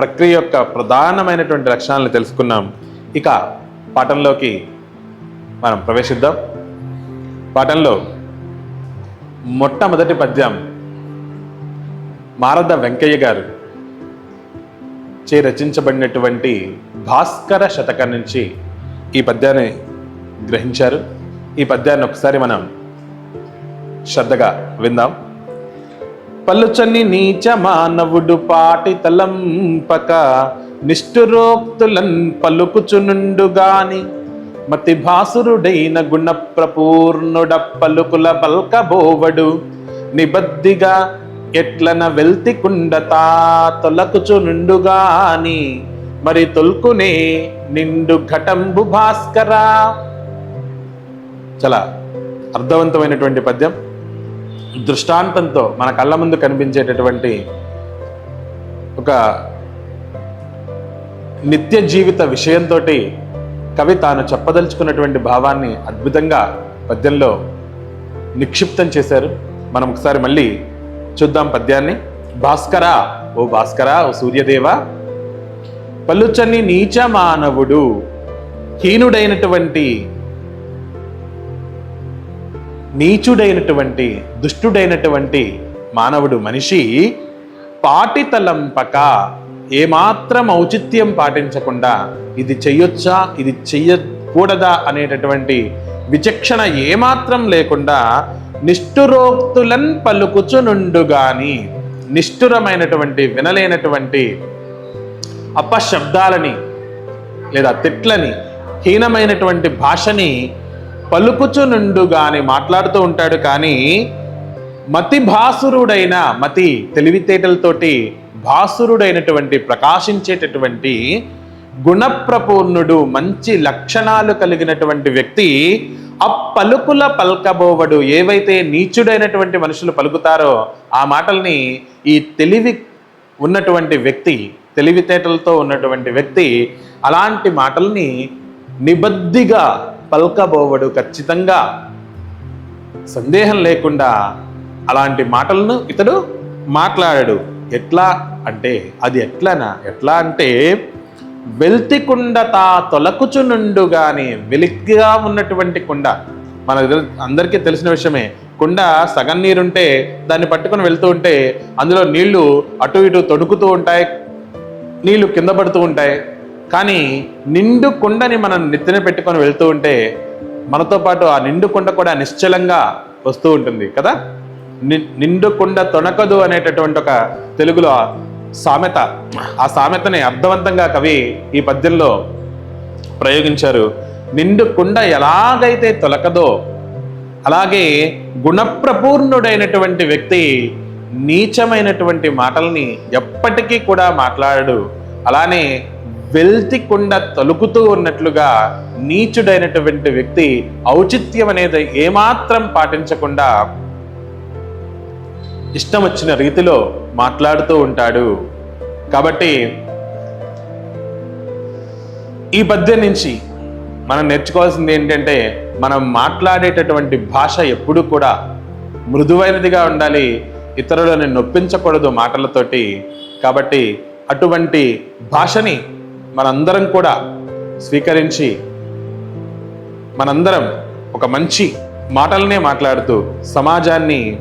ప్రక్రియ యొక్క ప్రధానమైనటువంటి లక్షణాలను తెలుసుకున్నాం. ఇక పాఠంలోకి మనం ప్రవేశిద్దాం. పాఠంలో మొట్టమొదటి పద్యం మారద వెంకయ్య గారు చే రచించబడినటువంటి భాస్కర శతకం నుంచి ఈ పద్యాన్ని గ్రహించారు. ఈ పద్యాన్ని ఒకసారి మనం శ్రద్ధగా విందాం. పలుచని నీచ మానవుడు పాటి తలంపక నిష్ఠురోక్తులన్ పలుకుచునుండుగాని మతి భాసురుడైన గుణ ప్రపూర్ణుడ పలుకుల పల్కబోవడు నిబద్దిగా ఎట్లన వెల్తి కుండతా తొలకుచునుండుగాని మరి తొల్కునే నిండు ఘటంబు భాస్కరా. చాలా అర్థవంతమైనటువంటి పద్యం. దృష్టాంతంతో మన కళ్ళ ముందు కనిపించేటటువంటి ఒక నిత్య జీవిత విషయంతో కవి తాను చెప్పదలుచుకున్నటువంటి భావాన్ని అద్భుతంగా పద్యంలో నిక్షిప్తం చేశారు. మనం ఒకసారి మళ్ళీ చూద్దాం పద్యాన్ని. భాస్కరా ఓ భాస్కరా ఓ సూర్యదేవ పలుచని నీచ మానవుడు హీనుడైనటువంటి నీచుడైనటువంటి దుష్టుడైనటువంటి మానవుడు మనిషి పాటితలంపక ఏమాత్రం ఔచిత్యం పాటించకుండా ఇది చెయ్యొచ్చా ఇది చెయ్యకూడదా అనేటటువంటి విచక్షణ ఏమాత్రం లేకుండా నిష్ఠురోక్తులన్ పలుకుచునుండుగాని నిష్ఠురమైనటువంటి వినలేనటువంటి అపశబ్దాలని లేదా తిట్లని హీనమైనటువంటి భాషని పలుకుచునుండుగాని మాట్లాడుతూ ఉంటాడు కానీ మతి భాసురుడైన మతి తెలివితేటలతోటి భాసురుడైనటువంటి ప్రకాశించేటటువంటి గుణప్రపూర్ణుడు మంచి లక్షణాలు కలిగినటువంటి వ్యక్తి అప్పలుకుల పల్కబోవడు ఏవైతే నీచుడైనటువంటి మనుషులు పలుకుతారో ఆ మాటల్ని ఈ తెలివి ఉన్నటువంటి వ్యక్తి తెలివితేటలతో ఉన్నటువంటి వ్యక్తి అలాంటి మాటల్ని నిబద్ధిగా పల్కబోవడు ఖచ్చితంగా. సందేహం లేకుండా అలాంటి మాటలను ఇతడు మాట్లాడాడు. ఎట్లా అంటే అది ఎట్లానా? ఎట్లా అంటే వెల్తి కుండ తా తొలకుచునుండు గాని వెలిగ్గా ఉన్నటువంటి కుండ. మన అందరికీ తెలిసిన విషయమే. కుండ సగం నీరుంటే దాన్ని పట్టుకొని వెళ్తూ ఉంటే అందులో నీళ్ళు అటు ఇటు తొడుకుతూ ఉంటాయి నీళ్ళు కింద పడుతూ ఉంటాయి. కానీ నిండు కుండని మనం నెత్తిన పెట్టుకొని వెళ్తూ ఉంటే మనతో పాటు ఆ నిండు కుండ కూడా నిశ్చలంగా వస్తూ ఉంటుంది కదా? ని- నిండు కుండ తొణకదు అనేటటువంటి ఒక తెలుగులో సామెత ఆ సామెతని అర్థవంతంగా కవి ఈ పద్యంలో ప్రయోగించారు. నిండు కుండ ఎలాగైతే తొలకదో అలాగే గుణప్రపూర్ణుడైనటువంటి వ్యక్తి నీచమైనటువంటి మాటల్ని ఎప్పటికీ కూడా మాట్లాడడు. అలానే వెల్తి కుండ తలుకుతూ ఉన్నట్లుగా నీచుడైనటువంటి వ్యక్తి ఔచిత్యం అనేది ఏమాత్రం పాటించకుండా ఇష్టం వచ్చిన రీతిలో మాట్లాడుతూ ఉంటాడు. కాబట్టి ఈ పద్యం నుంచి మనం నేర్చుకోవాల్సింది ఏంటంటే మనం మాట్లాడేటటువంటి భాష ఎప్పుడూ కూడా మృదువైనదిగా ఉండాలి ఇతరులను నొప్పించకూడదు మాటలతోటి. కాబట్టి అటువంటి భాషని మనందరం కూడా స్వీకరించి మనందరం ఒక మంచి మాటలనే మాట్లాడుతూ సమాజాన్ని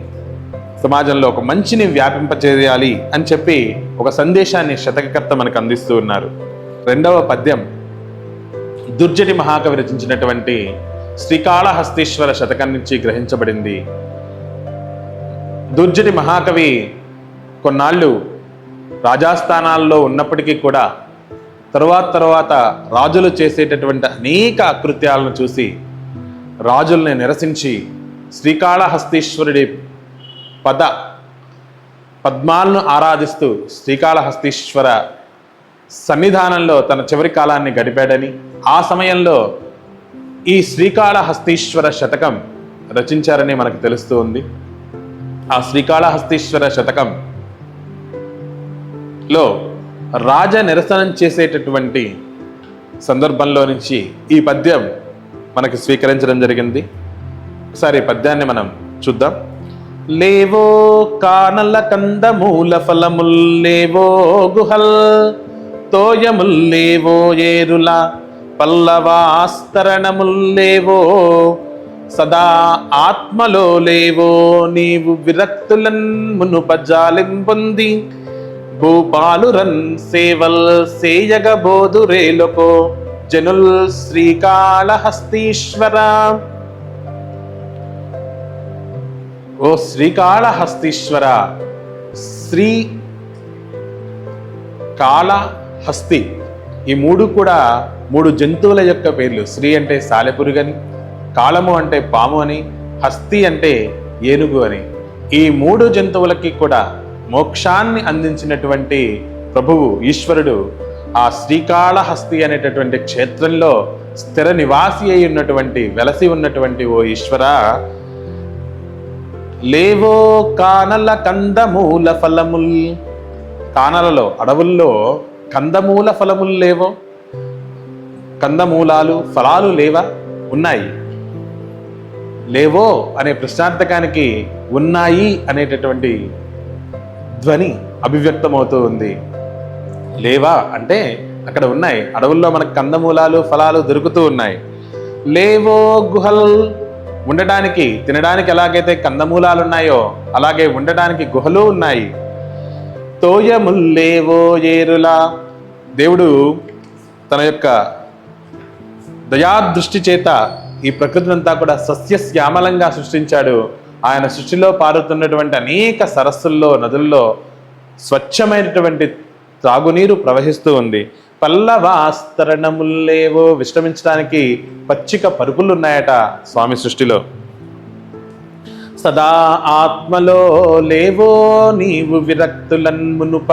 సమాజంలో ఒక మంచిని వ్యాపింపచేయాలి అని చెప్పి ఒక సందేశాన్ని శతకకర్త మనకు అందిస్తూ ఉన్నారు. రెండవ పద్యం దుర్జటి మహాకవి రచించినటువంటి శ్రీకాళహస్తీశ్వర శతకం నుంచి గ్రహించబడింది. దుర్జటి మహాకవి కొన్నాళ్ళు రాజాస్థానాల్లో ఉన్నప్పటికీ కూడా తరువాత తర్వాత రాజులు చేసేటటువంటి అనేక అకృత్యాలను చూసి రాజుల్ని నిరసించి శ్రీకాళహస్తీశ్వరుడి పద పద్మాలను ఆరాధిస్తూ శ్రీకాళహస్తీశ్వర సన్నిధానంలో తన చివరి కాలాన్ని గడిపాడని ఆ సమయంలో ఈ శ్రీకాళహస్తీశ్వర శతకం రచించారని మనకు తెలుస్తూ ఉంది. ఆ శ్రీకాళహస్తీశ్వర శతకం లో రాజ నిరసనం చేసేటటువంటి సందర్భంలో నుంచి ఈ పద్యం మనకి స్వీకరించడం జరిగింది. ఒకసారి పద్యాన్ని మనం చూద్దాం. లేవో కానల కందమూల ఫలముల్లేవో గుహల్ తోయముల్లేవో ఏరుల పల్లవాస్తరణముల్లేవో సదా ఆత్మలో లేవో నీవు విరక్తులన్ మునుపజాలింపొంది భూపాలురన్ సేవల్ సేయగ బోధురేలకో జనుల్ శ్రీకాళహస్తీశ్వర. ఓ శ్రీకాళహస్తీశ్వర శ్రీ కాళహస్తి. ఈ మూడు కూడా మూడు జంతువుల యొక్క పేర్లు. శ్రీ అంటే సాలెపురుగని కాళము అంటే పాము అని హస్తి అంటే ఏనుగు అని. ఈ మూడు జంతువులకి కూడా మోక్షాన్ని అందించినటువంటి ప్రభువు ఈశ్వరుడు ఆ శ్రీకాళహస్తి అనేటటువంటి క్షేత్రంలో స్థిర నివాసి అయి ఉన్నటువంటి వెలసి ఉన్నటువంటి ఓ ఈశ్వర లేవో కానల కందమూల ఫలముల్. కానలలో అడవుల్లో కందమూల ఫలములు లేవో? కందమూలాలు ఫలాలు లేవా? ఉన్నాయి. లేవో అనే ప్రశ్నార్థకానికి ఉన్నాయి అనేటటువంటి ధ్వని అభివ్యక్తమవుతూ ఉంది. లేవా అంటే అక్కడ ఉన్నాయి. అడవుల్లో మనకు కందమూలాలు ఫలాలు దొరుకుతూ ఉన్నాయి. లేవో గుహల్ ఉండడానికి తినడానికి ఎలాగైతే కందమూలాలు ఉన్నాయో అలాగే ఉండడానికి గుహలు ఉన్నాయి. తోయముల్లేవో ఏరులా. దేవుడు తన యొక్క దయాదృష్టి చేత ఈ ప్రకృతినంతా కూడా సస్యశ్యామలంగా సృష్టించాడు. ఆయన సృష్టిలో పారుతున్నటువంటి అనేక సరస్సుల్లో నదుల్లో స్వచ్ఛమైనటువంటి త్రాగునీరు ప్రవహిస్తూ ఉంది. పల్లవాస్తరణముల్లేవో విశ్రమించడానికి పచ్చిక పరుపులు ఉన్నాయట స్వామి సృష్టిలో. సదా ఆత్మలో లేవో నీవు విరక్తులన్ మునుప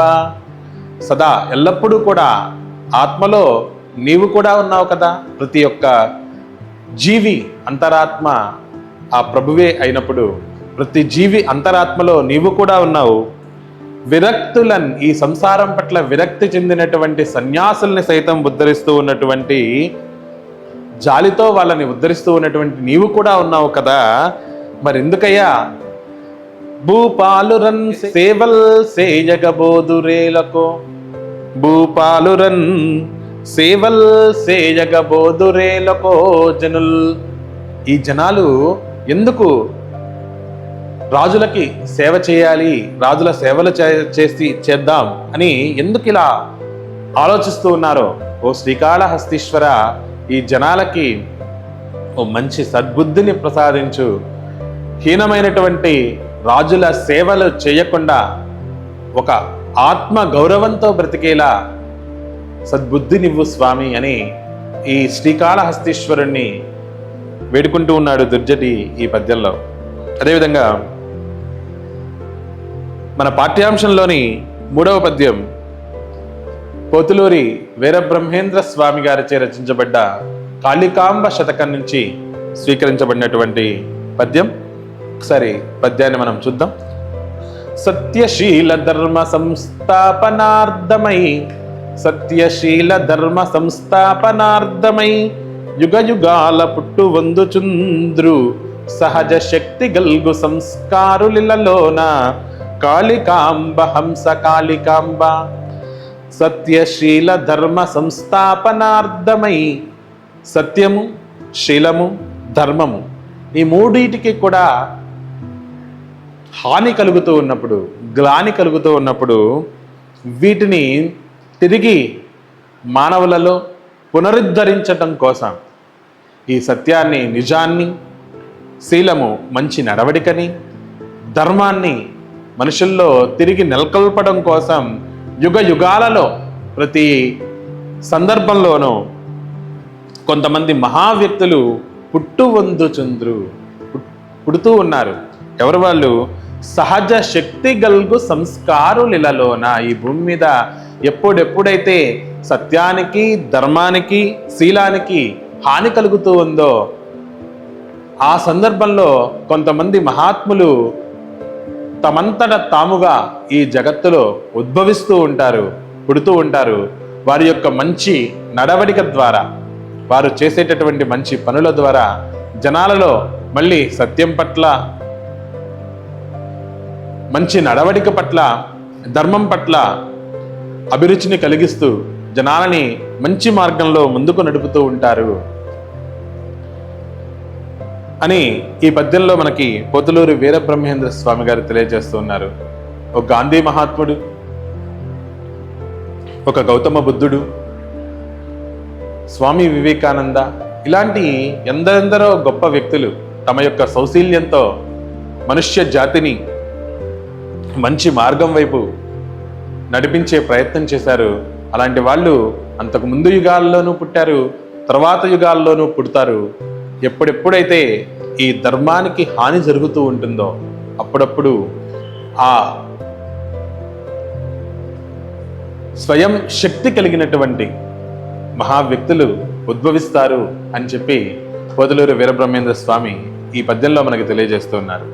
సదా ఎల్లప్పుడూ కూడా ఆత్మలో నీవు కూడా ఉన్నావు కదా. ప్రతి ఒక్క జీవి అంతరాత్మ ఆ ప్రభువే అయినప్పుడు ప్రతి జీవి అంతరాత్మలో నీవు కూడా ఉన్నావు. విరక్తులన్ ఈ సంసారం పట్ల విరక్తి చెందినటువంటి సన్యాసుల్ని సైతం ఉద్ధరిస్తూ ఉన్నటువంటి జాలితో వాళ్ళని ఉద్ధరిస్తూ ఉన్నటువంటి నీవు కూడా ఉన్నావు కదా. మరి ఎందుకయ్యా భూపాలురన్ సేవల్ సేయగబోదురేలకో. భూపాలురన్ సేవల్ సేయగబోదురేలకో జనుల్. ఈ జనాలు ఎందుకు రాజులకి సేవ చేయాలి రాజుల సేవలు చే- చేసి చేద్దాం అని ఎందుకు ఇలా ఆలోచిస్తూ ఉన్నారో? ఓ శ్రీకాళహస్తీశ్వర ఈ జనాలకి ఓ మంచి సద్బుద్ధిని ప్రసాదించు. హీనమైనటువంటి రాజుల సేవలు చేయకుండా ఒక ఆత్మ గౌరవంతో బ్రతికేలా సద్బుద్ధినివ్వు స్వామి అని ఈ శ్రీకాళహస్తీశ్వరుణ్ణి వేడుకుంటూ ఉన్నాడు దుర్జటి ఈ పద్యంలో. అదేవిధంగా మన పాఠ్యాంశంలోని మూడవ పద్యం పోతులూరి వీరబ్రహ్మేంద్ర స్వామి గారిచే రచించబడ్డ కాళికాంబ శతకం నుంచి స్వీకరించబడినటువంటి పద్యం. ఒకసారి పద్యాన్ని మనం చూద్దాం. సత్యశీల ధర్మ సంస్థాపనార్థమై సత్యశీల ధర్మ సంస్థాపనార్థమై యుగయుగాల పుట్టు పుట్టు వందుచుంద్రు సహజ శక్తి గల్గు సంస్కారులిలలోన కాళికాంబ హంస కాళికాంబ. సత్యశీల ధర్మ సంస్థాపనార్థమై సత్యము శీలము ధర్మము ఈ మూడింటికి కూడా హాని కలుగుతూ ఉన్నప్పుడు గ్లాని కలుగుతూ ఉన్నప్పుడు వీటిని తిరిగి మానవులలో పునరుద్ధరించటం కోసం ఈ సత్యాన్ని నిజాన్ని శీలము మంచి నడవడికని ధర్మాన్ని మనుషుల్లో తిరిగి నెలకొల్పడం కోసం యుగ యుగాలలో ప్రతి సందర్భంలోనూ కొంతమంది మహావ్యక్తులు పుట్టు వందుచుంద్రు పుడుతూ ఉన్నారు. ఎవరు వాళ్ళు? సహజ శక్తి గల్గు సంస్కారులిలలోన ఈ భూమి మీద ఎప్పుడెప్పుడైతే సత్యానికి ధర్మానికి శీలానికి హాని కలుగుతూ ఉందో ఆ సందర్భంలో కొంతమంది మహాత్ములు తమంతట తాముగా ఈ జగత్తులో ఉద్భవిస్తూ ఉంటారు పుడుతూ ఉంటారు. వారి యొక్క మంచి నడవడిక ద్వారా వారు చేసేటటువంటి మంచి పనుల ద్వారా జనాలలో మళ్ళీ సత్యం పట్ల మంచి నడవడిక పట్ల ధర్మం పట్ల అభిరుచిని కలిగిస్తూ జనాలని మంచి మార్గంలో ముందుకు నడుపుతూ ఉంటారు. అని ఈ పద్యంలో మనకి పొతులూరు వీరబ్రహ్మేంద్ర స్వామి గారు తెలియజేస్తూ ఉన్నారు. ఒక గాంధీ మహాత్ముడు ఒక గౌతమ బుద్ధుడు స్వామి వివేకానంద ఇలాంటి ఎందరెందరో గొప్ప వ్యక్తులు తమ యొక్క సౌశీల్యంతో మనుష్య జాతిని మంచి మార్గం వైపు నడిపించే ప్రయత్నం చేశారు. అలాంటి వాళ్ళు అంతకు ముందు యుగాల్లోనూ పుట్టారు తర్వాత యుగాల్లోనూ పుడతారు. ఎప్పుడెప్పుడైతే ఈ ధర్మానికి హాని జరుగుతూ ఉంటుందో అప్పుడప్పుడు ఆ స్వయం శక్తి కలిగినటువంటి మహా వ్యక్తులు ఉద్భవిస్తారు అని చెప్పి పొదలూరు వీరబ్రహ్మేంద్ర స్వామి ఈ పద్యంలో మనకి తెలియజేస్తున్నారు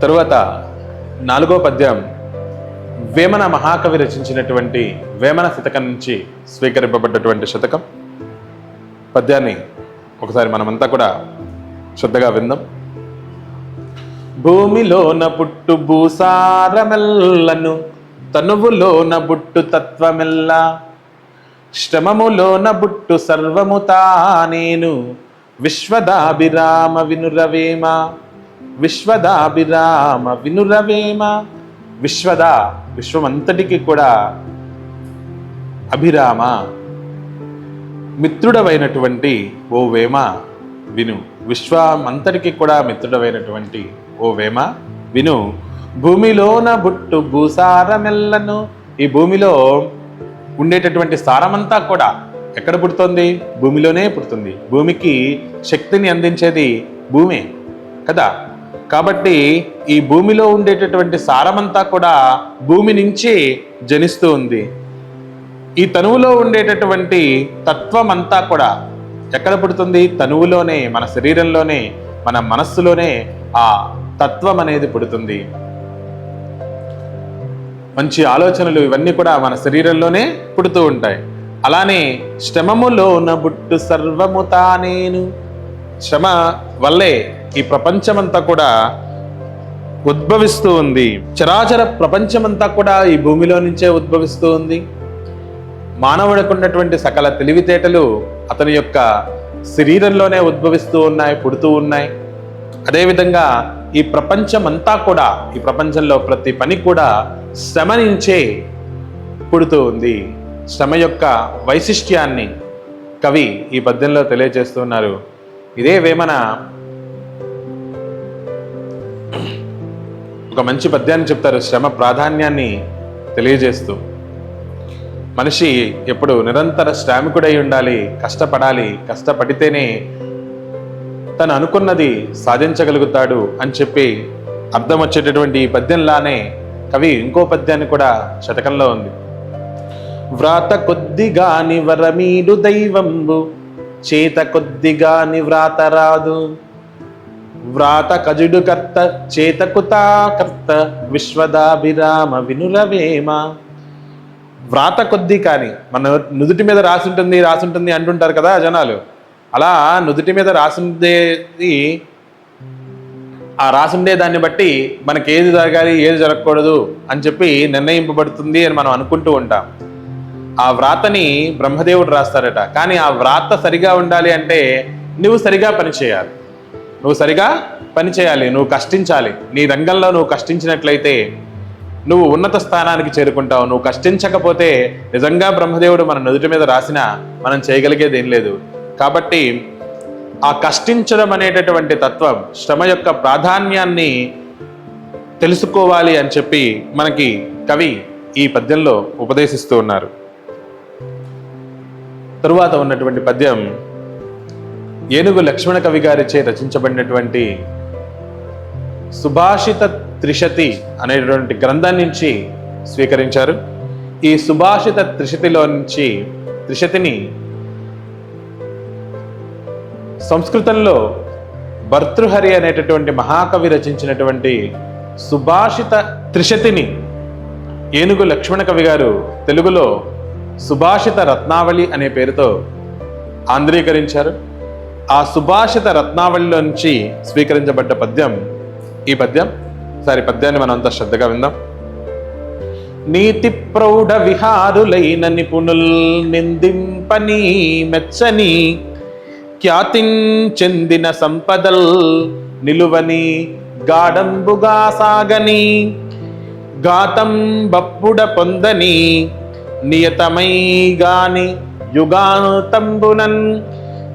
తరువాత నాలుగో పద్యం వేమన మహాకవి రచించినటువంటి వేమన శతకం నుంచి స్వీకరింపబడ్డటువంటి శతకం. పద్యాన్ని ఒకసారి మనమంతా కూడా శ్రద్ధగా విందాం. భూమిలోన పుట్టు భూసారమెల్లను తనువులోన బుట్టు తత్వమెల్ల. శ్రమములోన బుట్టు సర్వము తానేను విశ్వదాభిరామ వినురవేమ. విశ్వదాభిరామ వినురవేమ. విశ్వద విశ్వమంతటికి కూడా అభిరామ. మిత్రుడవైనటువంటి ఓ వేమ విను. విశ్వమంతటికి కూడా మిత్రుడవైనటువంటి ఓ వేమ విను. భూమిలోన బుట్టు భూసారమెల్లను ఈ భూమిలో ఉండేటటువంటి సారమంతా కూడా ఎక్కడ పుడుతుంది? భూమిలోనే పుడుతుంది. భూమికి శక్తిని అందించేది భూమే కదా? కాబట్టి ఈ భూమిలో ఉండేటటువంటి సారమంతా కూడా భూమి నుంచి జనిస్తూ ఉంది. ఈ తనువులో ఉండేటటువంటి తత్వం అంతా కూడా ఎక్కడ పుడుతుంది? తనువులోనే మన శరీరంలోనే మన మనస్సులోనే ఆ తత్వం అనేది పుడుతుంది. మంచి ఆలోచనలు ఇవన్నీ కూడా మన శరీరంలోనే పుడుతూ ఉంటాయి. అలానే శ్రమములోన బుట్టు సర్వము తానేను. శ్రమ వల్లే ఈ ప్రపంచమంతా కూడా ఉద్భవిస్తూ ఉంది. చరాచర ప్రపంచమంతా కూడా ఈ భూమిలో నుంచే ఉద్భవిస్తూ ఉంది. మానవుడికి ఉన్నటువంటి సకల తెలివితేటలు అతని యొక్క శరీరంలోనే ఉద్భవిస్తూ ఉన్నాయి పుడుతూ ఉన్నాయి. అదేవిధంగా ఈ ప్రపంచం అంతా కూడా ఈ ప్రపంచంలో ప్రతి పని కూడా శ్రమ నుంచే పుడుతూ ఉంది. శ్రమ యొక్క వైశిష్ట్యాన్ని కవి ఈ పద్యంలో తెలియజేస్తున్నారు. ఇదే వేమన ఒక మంచి పద్యాన్ని చెప్తారు. శ్రమ ప్రాధాన్యాన్ని తెలియజేస్తూ. మనిషి ఎప్పుడు నిరంతర శ్రామికుడై ఉండాలి కష్టపడాలి కష్టపడితేనే తను అనుకున్నది సాధించగలుగుతాడు అని చెప్పి అర్థం వచ్చేటటువంటి ఈ పద్యంలానే కవి ఇంకో పద్యాన్ని కూడా శతకంలో ఉంది. వ్రాత కొద్దిగాని వరమీడు దైవంబు చేత కొద్దిగాని వ్రాత రాదు. వ్రాత కజుడు కర్త చేతకుతా కర్త విశ్వదాభిరామ వినురవేమ వ్రాత కొద్ది కానీ మన నుదుటి మీద రాసుంటుంది రాసుంటుంది అంటుంటారు కదా జనాలు. అలా నుదుటి మీద రాసుండేది ఆ రాసుండే దాన్ని బట్టి మనకి ఏది జరగాలి ఏది జరగకూడదు అని చెప్పి నిర్ణయింపబడుతుంది అని మనం అనుకుంటూ ఉంటాం. ఆ వ్రాతని బ్రహ్మదేవుడు రాస్తారట. కానీ ఆ వ్రాత సరిగా ఉండాలి అంటే నువ్వు సరిగా పనిచేయాలి నువ్వు సరిగా పనిచేయాలి నువ్వు కష్టించాలి. నీ రంగంలో నువ్వు కష్టించినట్లయితే నువ్వు ఉన్నత స్థానానికి చేరుకుంటావు. నువ్వు కష్టించకపోతే నిజంగా బ్రహ్మదేవుడు మన నుదుటి మీద రాసినా మనం చేయగలిగేది ఏం లేదు. కాబట్టి ఆ కష్టించడం అనేటటువంటి తత్వం శ్రమ యొక్క ప్రాధాన్యాన్ని తెలుసుకోవాలి అని చెప్పి మనకి కవి ఈ పద్యంలో ఉపదేశిస్తూ ఉన్నారు. తరువాత ఉన్నటువంటి పద్యం ఏనుగు లక్ష్మణ కవి గారిచే రచించబడినటువంటి సుభాషిత త్రిశతి అనేటువంటి గ్రంథం నుంచి స్వీకరించారు. ఈ సుభాషిత త్రిశతిలో నుంచి త్రిశతిని సంస్కృతంలో భర్తృహరి అనేటటువంటి మహాకవి రచించినటువంటి సుభాషిత త్రిశతిని ఏనుగు లక్ష్మణ కవి గారు తెలుగులో సుభాషిత రత్నావళి అనే పేరుతో ఆంధ్రీకరించారు. ఆ సుభాషిత రత్నావళిలో నుంచి స్వీకరించబడ్డ పద్యం ఈ పద్యం ఒకసారి పద్యాన్ని మనం అంతా శ్రద్ధగా విందాం. నీతి ప్రౌఢ విహారులైన నిపుణుల్ నిందింపని మెచ్చని ఖ్యాతిం చెందిన సంపదల్ నిలువని గాడంబుగా సాగని గాతం బప్పుడ పొందని నియతమై గాని యుగాంతంబునన్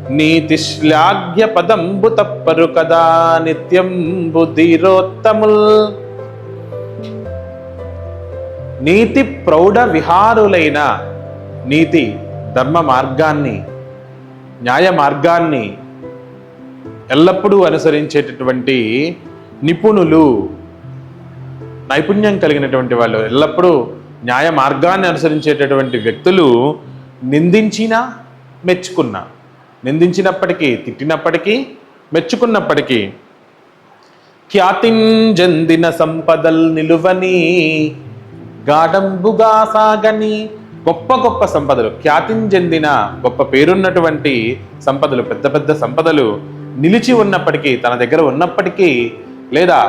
నీతి శ్లాఘ్య పదంబు తప్పరు కదా నిత్యం బుద్ధిరోత్తముల్ నీతి ప్రౌఢ విహారులైన నీతి ధర్మ మార్గాన్ని న్యాయ మార్గాన్ని ఎల్లప్పుడూ అనుసరించేటటువంటి నిపుణులు నైపుణ్యం కలిగినటువంటి వాళ్ళు ఎల్లప్పుడూ న్యాయ మార్గాన్ని అనుసరించేటటువంటి వ్యక్తులు నిందించినా మెచ్చుకున్నా. నిందించినప్పటికీ తిట్టినప్పటికీ మెచ్చుకున్నప్పటికీ ఖ్యాతింజందిన సంపదల్ నిలువని గాఢంబుగా సాగని గొప్ప గొప్ప సంపదలు ఖ్యాతింజందిన గొప్ప పేరున్నటువంటి సంపదలు పెద్ద పెద్ద సంపదలు నిలిచి ఉన్నప్పటికీ తన దగ్గర ఉన్నప్పటికీ లేదా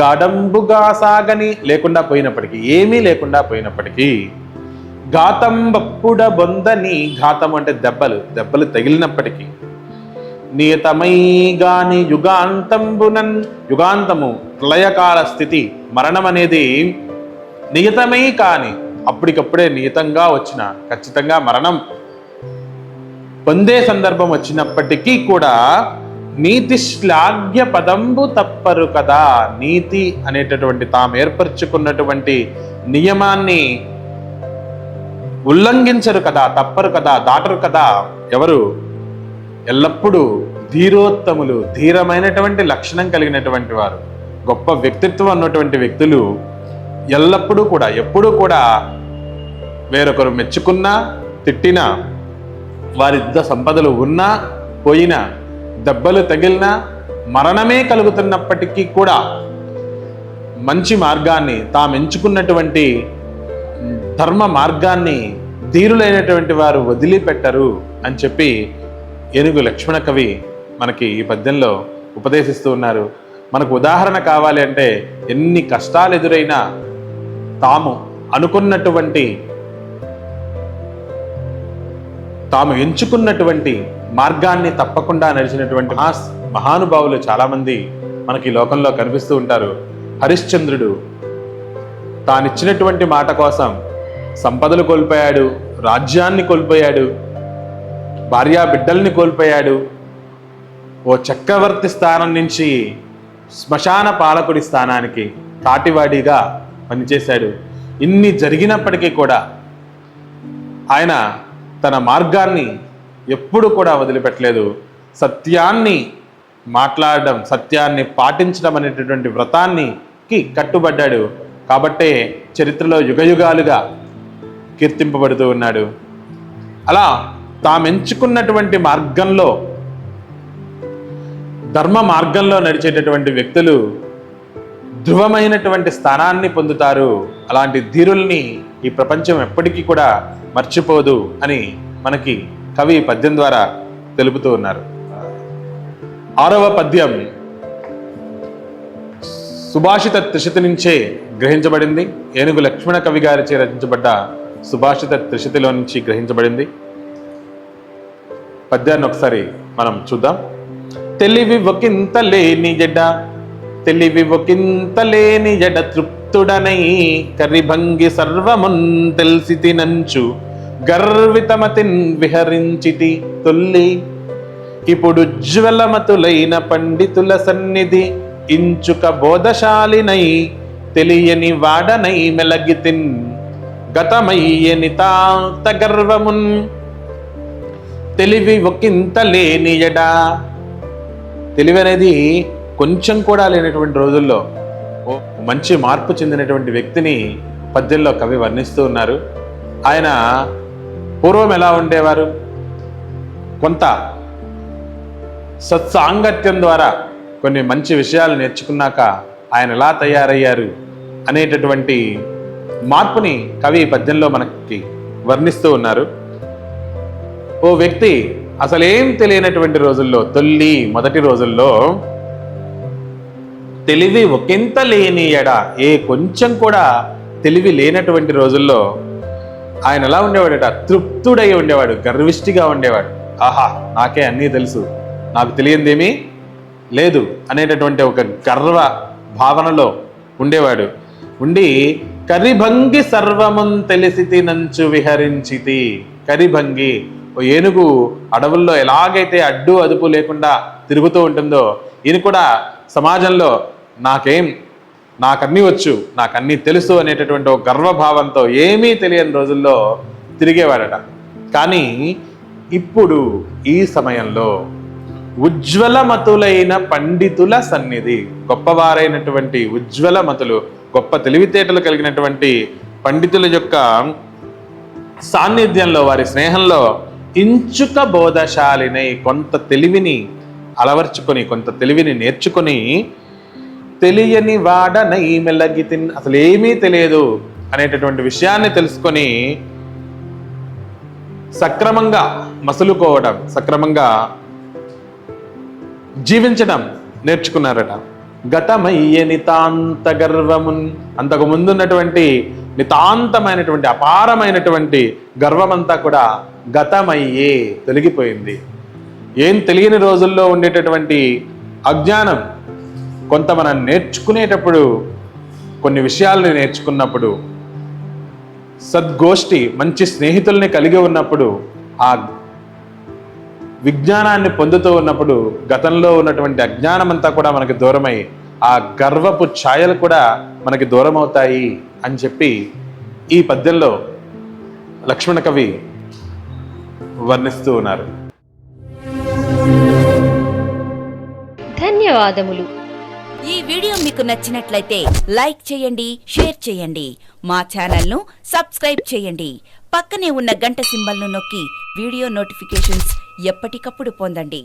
గాఢంబుగా సాగని లేకుండా పోయినప్పటికీ ఏమీ లేకుండా పోయినప్పటికీ ఘాతం బప్పుడ బొందని ఘాతం అంటే దెబ్బలు దెబ్బలు తగిలినప్పటికీ. నియతమై గాని యుగాంతంబునన్ యుగాంతము ప్రళయకాల స్థితి మరణం అనేది నియతమై కాని అప్పటికప్పుడే నియతంగా వచ్చిన ఖచ్చితంగా మరణం పొందే సందర్భం వచ్చినప్పటికీ కూడా నీతి శ్లాఘ్య పదంబు తప్పరు కదా నీతి అనేటటువంటి తాము ఏర్పరచుకున్నటువంటి నియమాన్ని ఉల్లంఘించరు కదా తప్పరు కదా దాటరు కదా. ఎవరు? ఎల్లప్పుడూ ధీరోత్తములు ధీరమైనటువంటి లక్షణం కలిగినటువంటి వారు. గొప్ప వ్యక్తిత్వం ఉన్నటువంటి వ్యక్తులు ఎల్లప్పుడూ కూడా ఎప్పుడూ కూడా వేరొకరు మెచ్చుకున్నా తిట్టినా వారిద్ద సంపదలు ఉన్నా పోయినా దెబ్బలు తగిలినా మరణమే కలుగుతున్నప్పటికీ కూడా మంచి మార్గాన్ని తాము ఎంచుకున్నటువంటి ధర్మ మార్గాన్ని ధీరులైనటువంటి వారు వదిలిపెట్టరు అని చెప్పి ఏనుగు లక్ష్మణ కవి మనకి ఈ పద్యంలో ఉపదేశిస్తూ ఉన్నారు. మనకు ఉదాహరణ కావాలి అంటే ఎన్ని కష్టాలు ఎదురైనా తాము అనుకున్నటువంటి తాము ఎంచుకున్నటువంటి మార్గాన్ని తప్పకుండా నడిచినటువంటి మహా మహానుభావులు చాలామంది మనకి లోకంలో కనిపిస్తూ ఉంటారు. హరిశ్చంద్రుడు తానిచ్చినటువంటి మాట కోసం సంపదలు కోల్పోయాడు రాజ్యాన్ని కోల్పోయాడు భార్యా బిడ్డల్ని కోల్పోయాడు. ఓ చక్రవర్తి స్థానం నుంచి శ్మశాన పాలకుడి స్థానానికి కాటివాడిగా పనిచేశాడు. ఇన్ని జరిగినప్పటికీ కూడా ఆయన తన మార్గాన్ని ఎప్పుడు కూడా వదిలిపెట్టలేదు. సత్యాన్ని మాట్లాడడం సత్యాన్ని పాటించడం అనేటటువంటి వ్రతాన్నికి కట్టుబడ్డాడు. కాబట్టే చరిత్రలో యుగయుగాలుగా కీర్తింపబడుతూ ఉన్నాడు. అలా తామెంచుకున్నటువంటి మార్గంలో ధర్మ మార్గంలో నడిచేటటువంటి వ్యక్తులు ధృవమైనటువంటి స్థానాన్ని పొందుతారు. అలాంటి ధీరుల్ని ఈ ప్రపంచం ఎప్పటికీ కూడా మర్చిపోదు అని మనకి కవి పద్యం ద్వారా తెలుపుతూ ఉన్నారు. ఆరవ పద్యం సుభాషిత త్రిషతి నుంచే గ్రహించబడింది. ఏనుగు లక్ష్మణ కవి గారిచే రచించబడ్డ సుభాషిత త్రిశతిలో నుంచి గ్రహించబడింది. పద్యాన్ని ఒకసారి మనం చూద్దాం. తెలివి ఒకంత లేని జడ తెలివి ఒకంత లేని జడ తృప్తుడనై కరిభంగి సర్వమున్ తెలిసి తినంచు గర్వితమతిన్ విహరించితి తొల్లి. ఇప్పుడు జ్వలమతులైన పండితుల సన్నిధి ఇంచుక బోధశాలినై తెలియని వాడనై మెలగితిన్. గతమయ్యని తాత గర్వమున్ తెలివి ఒకంత లేనియడ తెలివి అనేది కొంచెం కూడా లేనటువంటి రోజుల్లో మంచి మార్పు చెందినటువంటి వ్యక్తిని పద్యంలో కవి వర్ణిస్తూ ఉన్నారు. ఆయన పూర్వం ఎలా ఉండేవారు? కొంత సత్సాంగత్యం ద్వారా కొన్ని మంచి విషయాలు నేర్చుకున్నాక ఆయన ఎలా తయారయ్యారు అనేటటువంటి మార్పుని కవి పద్యంలో మనకి వర్ణిస్తూ ఉన్నారు. ఓ వ్యక్తి అసలేం తెలియనటువంటి రోజుల్లో తొల్లి మొదటి రోజుల్లో తెలివి ఒకంత లేని ఎడ ఏ కొంచెం కూడా తెలివి లేనటువంటి రోజుల్లో ఆయన ఎలా ఉండేవాడట? తృప్తుడై ఉండేవాడు గర్విష్టిగా ఉండేవాడు. ఆహా నాకే అన్నీ తెలుసు. నాకు తెలియందేమీ లేదు అనేటటువంటి ఒక గర్వ భావనలో ఉండేవాడు. ఉండి కరిభంగి సర్వమున్ తెలిసి నంచు విహరించితి. కరిభంగి ఓ ఏనుగు అడవుల్లో ఎలాగైతే అడ్డు అదుపు లేకుండా తిరుగుతూ ఉంటుందో ఈయన కూడా సమాజంలో నాకేం నాకన్నీ వచ్చు నాకన్నీ తెలుసు అనేటటువంటి ఒక గర్వభావంతో ఏమీ తెలియని రోజుల్లో తిరిగేవాడట. కానీ ఇప్పుడు ఈ సమయంలో ఉజ్వలమతులైన పండితుల సన్నిధి గొప్పవారైనటువంటి ఉజ్వలమతులు గొప్ప తెలివితేటలు కలిగినటువంటి పండితుల యొక్క సాన్నిధ్యంలో వారి స్నేహంలో ఇంచుక బోధశాలినై కొంత తెలివిని అలవర్చుకొని కొంత తెలివిని నేర్చుకొని తెలియని వాడ మెల్లగి తిన్ అసలు ఏమీ తెలియదు అనేటటువంటి విషయాన్ని తెలుసుకొని సక్రమంగా మసులుకోవడం సక్రమంగా జీవించడం నేర్చుకున్నారట. గతమయ్యే నితాంత గర్వమున్. అంతకు ముందున్నటువంటి నితాంతమైనటువంటి అపారమైనటువంటి గర్వమంతా కూడా గతమయ్యే తొలగిపోయింది. ఏం తెలియని రోజుల్లో ఉండేటటువంటి అజ్ఞానం కొంత మనం నేర్చుకునేటప్పుడు కొన్ని విషయాలను నేర్చుకున్నప్పుడు సద్గోష్ఠి మంచి స్నేహితుల్ని కలిగి ఉన్నప్పుడు ఆ విజ్ఞానాన్ని పొందుతూ ఉన్నప్పుడు గతంలో ఉన్నటువంటి అజ్ఞానం అంతా కూడా మనకి దూరమై ఆ గర్వపు ఛాయలు కూడా మనకి దూరం అవుతాయి అని చెప్పి ఈ పద్యంలో లక్ష్మణ కవి వర్ణిస్తూ ఉన్నారు. ధన్యవాదములు. ఈ వీడియో మీకు నచ్చినట్లయితే లైక్ చేయండి షేర్ చేయండి. మా ఛానల్ను సబ్స్క్రైబ్ చేయండి. పక్కనే ఉన్న గంట సింబల్ను నొక్కి వీడియో నోటిఫికేషన్స్ ఎప్పటికప్పుడు పొందండి.